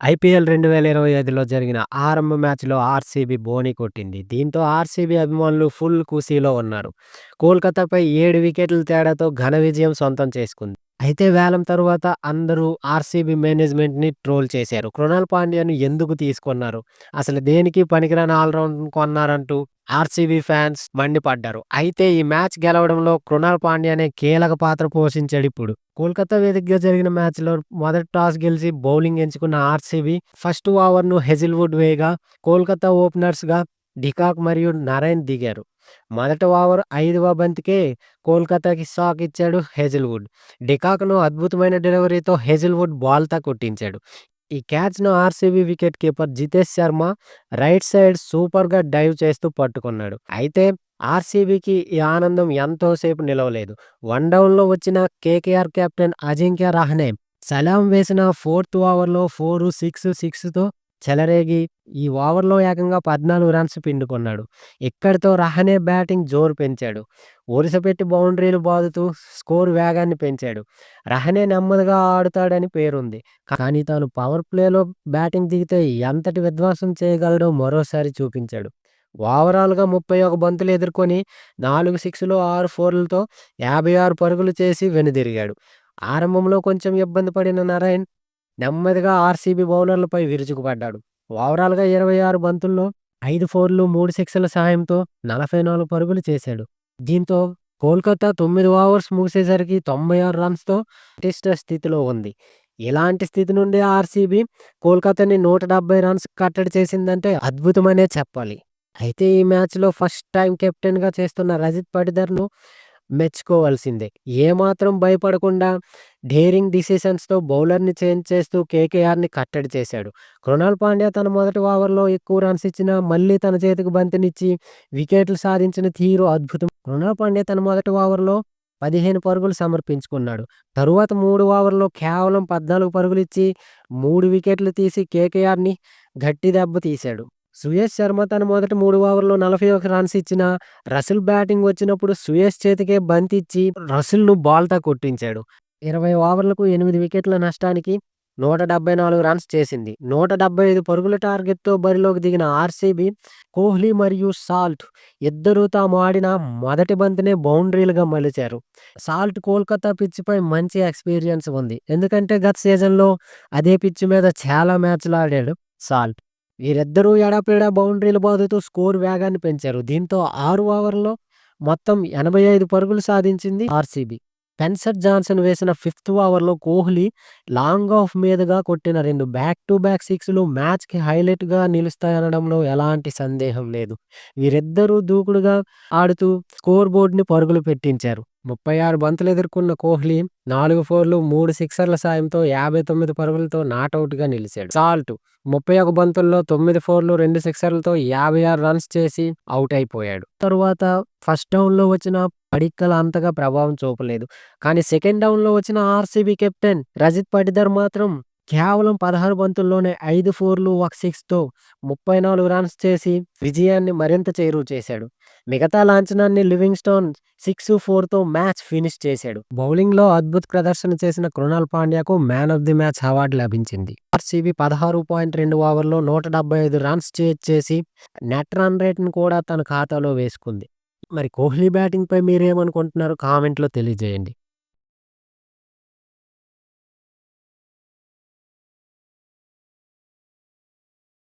IPL 2025లో జరిగిన ఆరంభ మ్యాచ్‌లో ఆర్‌సీబీ బోని కొట్టింది. దీంతో ఆర్‌సీబీ అభిమానులు ఫుల్ కుసీలో ఉన్నారు. కోల్కతాపై ఏడు వికెట్ల తేడాతో ఘన విజయం సొంతం చేసుకుంది. అయితే వేలం తరువాత అందరూ ఆర్‌సీబీ మేనేజ్మెంట్‌ని ట్రోల్ చేశారు. కృణాల్ పాండ్యాను ఎందుకు తీసుకున్నారు? అసలు దేనికి పనికిరాని ఆల్రౌండర్‌ని కొన్నారంటూ ఆర్‌సీబీ ఫ్యాన్స్ మండిపడ్డారు. అయితే ఈ మ్యాచ్ గెలవడంలో కృణాల్ పాండ్యానే కీలక పాత్ర పోషించాడు ఇప్పుడు కోల్కతా వేదికగా జరిగిన మ్యాచ్‌లో మొదటి టాస్ గెలిచి బౌలింగ్ ఎంచుకున్న ఆర్‌సీబీ ఫస్ట్ ఓవర్‌ను హెజిల్‌వుడ్ వేగా కోల్కతా ఓపెనర్స్‌గా డికాక్ మరియు నరైన్ దిగారు. మొదటి ఓవర్ ఐదవ బంతికే కోల్కతాకి షాక్ ఇచ్చాడు హెజిల్‌వుడ్. డికాక్‌ను అద్భుతమైన డెలివరీతో హెజిల్‌వుడ్ బాల్తా కొట్టించాడు. ఈ క్యాచ్‌ను RCB wicket keeper Jitesh Sharma right side సూపర్‌గా డైవ్ చేస్తూ పట్టుకున్నాడు. అయితే ఆర్‌సీబీకి ఈ ఆనందం ఎంతోసేపు నిలవలేదు. వన్ డౌన్‌లో వచ్చిన కేకేఆర్ కెప్టెన్ అజింక్య రహనే సలాం వేసిన ఫోర్త్ ఓవర్‌లో ఫోర్, సిక్స్, సిక్స్‌తో చెలరేగి ఈ ఓవర్‌లో ఏకంగా 14 రన్స్ పిండుకున్నాడు. ఇక్కడితో రహనే బ్యాటింగ్ జోరు పెంచాడు. ఒరిసపెట్టి బౌండరీలు బాదుతూ స్కోరు వేగాన్ని పెంచాడు. రహనే నెమ్మదిగా ఆడుతాడని పేరుంది. కానీ తాను పవర్ ప్లేలో బ్యాటింగ్ దిగితే ఎంతటి విధ్వంసం చేయగలడో మరోసారి చూపించాడు. ఓవరాల్‌గా 31 బంతులు ఎదుర్కొని నాలుగు సిక్స్‌లు, ఆరు ఫోర్లతో 56 పరుగులు చేసి వెనుదిరిగాడు. ఆరంభంలో కొంచెం ఇబ్బంది పడిన నారాయణ్ నెమ్మదిగా ఆర్‌సీబీ బౌలర్లపై విరుచుకుపడ్డాడు. ఓవరాల్‌గా 26 బంతుల్లో ఐదు ఫోర్లు, మూడు సిక్స్‌ల సాయంతో 44 పరుగులు చేశాడు. దీంతో కోల్కతా తొమ్మిది ఓవర్స్ ముగిసేసరికి 96 రన్స్‌తో పటిష్ట స్థితిలో ఉంది. ఇలాంటి స్థితి నుండి ఆర్‌సీబీ కోల్కతాని నూట డెబ్బై రన్స్ కట్టడి చేసిందంటే అద్భుతమనే చెప్పాలి. అయితే ఈ మ్యాచ్‌లో ఫస్ట్ టైం కెప్టెన్‌గా చేస్తున్న రజిత్ పటిదర్ను మెచ్చుకోవాల్సిందే. ఏమాత్రం భయపడకుండా డేరింగ్ డిసిషన్స్‌తో బౌలర్‌ని చేంజ్ చేస్తూ కేకేఆర్‌ని కట్టడి చేశాడు. కృణాల్ పాండ్యా తన మొదటి ఓవర్‌లో ఎక్కువ రన్స్ ఇచ్చినా మళ్ళీ తన చేతికి బంతినిచ్చి వికెట్లు సాధించిన తీరు అద్భుతం. కృణాల్ పాండ్యా తన మొదటి ఓవర్‌లో 15 పరుగులు సమర్పించుకున్నాడు. తరువాత మూడు ఓవర్‌లో కేవలం 14 పరుగులిచ్చి మూడు వికెట్లు తీసి కేకేఆర్‌ని గట్టి దెబ్బ తీశాడు. సుయేష్ శర్మ తన మొదటి మూడు ఓవర్‌లో 41 రన్స్ ఇచ్చిన రసెల్ బ్యాటింగ్ వచ్చినప్పుడు సుయేష్ చేతికే బంతిచ్చి రసెల్‌ను బాల్తో కొట్టించాడు. 20 ఓవర్లకు ఎనిమిది వికెట్ల నష్టానికి 174 రన్స్ చేసింది. 175 పరుగుల టార్గెట్‌తో బరిలోకి దిగిన ఆర్‌సీబీ కోహ్లీ మరియు సాల్ట్ ఇద్దరూ తాము ఆడిన మొదటి బంతినే బౌండరీలుగా మలిచారు. సాల్ట్ కోల్కతా పిచ్చిపై మంచి ఎక్స్‌పీరియన్స్ ఉంది. ఎందుకంటే గత సీజన్‌లో అదే పిచ్ మీద చాలా మ్యాచ్‌లు ఆడాడు సాల్ట్. వీరిద్దరూ ఎడాపెడా బౌండరీలు బాదుతూ స్కోర్ వేగాన్ని పెంచారు. దీంతో ఆరు ఓవర్లో మొత్తం 85 పరుగులు సాధించింది ఆర్‌సీబీ. స్పెన్సర్ జాన్సన్ వేసిన ఫిఫ్త్ ఓవర్‌లో కోహ్లీ లాంగ్ ఆఫ్ మీదుగా కొట్టిన రెండు బ్యాక్ టు బ్యాక్ సిక్స్‌లు మ్యాచ్‌కి హైలైట్‌గా నిలుస్తాయనడంలో ఎలాంటి సందేహం లేదు. వీరిద్దరూ దూకుడుగా ఆడుతూ స్కోర్ బోర్డ్‌ని పరుగులు పెట్టించారు. 36 బంతులు ఎదుర్కొన్న కోహ్లీ నాలుగు ఫోర్లు, మూడు సిక్సర్ల సాయంతో 59 పరుగులతో నాటౌట్‌గా నిలిచాడు. సాల్ట్ 31 బంతుల్లో తొమ్మిది ఫోర్లు, రెండు సిక్సర్లతో 56 రన్స్ చేసి అవుట్ అయిపోయాడు తరువాత ఫస్ట్ డౌన్‌లో వచ్చిన పడిక్కలు అంతగా ప్రభావం చూపలేదు. కానీ సెకండ్ డౌన్‌లో వచ్చిన ఆర్‌సీబీ కెప్టెన్ రజిత్ పటిదర్ మాత్రం కేవలం 16 బంతుల్లోనే ఐదు ఫోర్లు, ఒక సిక్స్‌తో 34 రన్స్ చేసి విజయాన్ని మరింత చేరువ చేశాడు. మిగతా లాంఛనాన్ని లివింగ్‌స్టోన్ సిక్స్, ఫోర్‌తో మ్యాచ్ ఫినిష్ చేశాడు. బౌలింగ్‌లో అద్భుత ప్రదర్శన చేసిన Krunal పాండ్యాకు man of the match award లభించింది. ఆర్‌సీబీ పదహారు పాయింట్ రెండు ఓవర్‌లో 175 రన్స్ చేసి నెట్ రన్ రేట్‌ను కూడా తన ఖాతాలో వేసుకుంది. మరి కోహ్లీ బ్యాటింగ్‌పై మీరేమనుకుంటున్నారో కామెంట్‌లో తెలియజేయండి.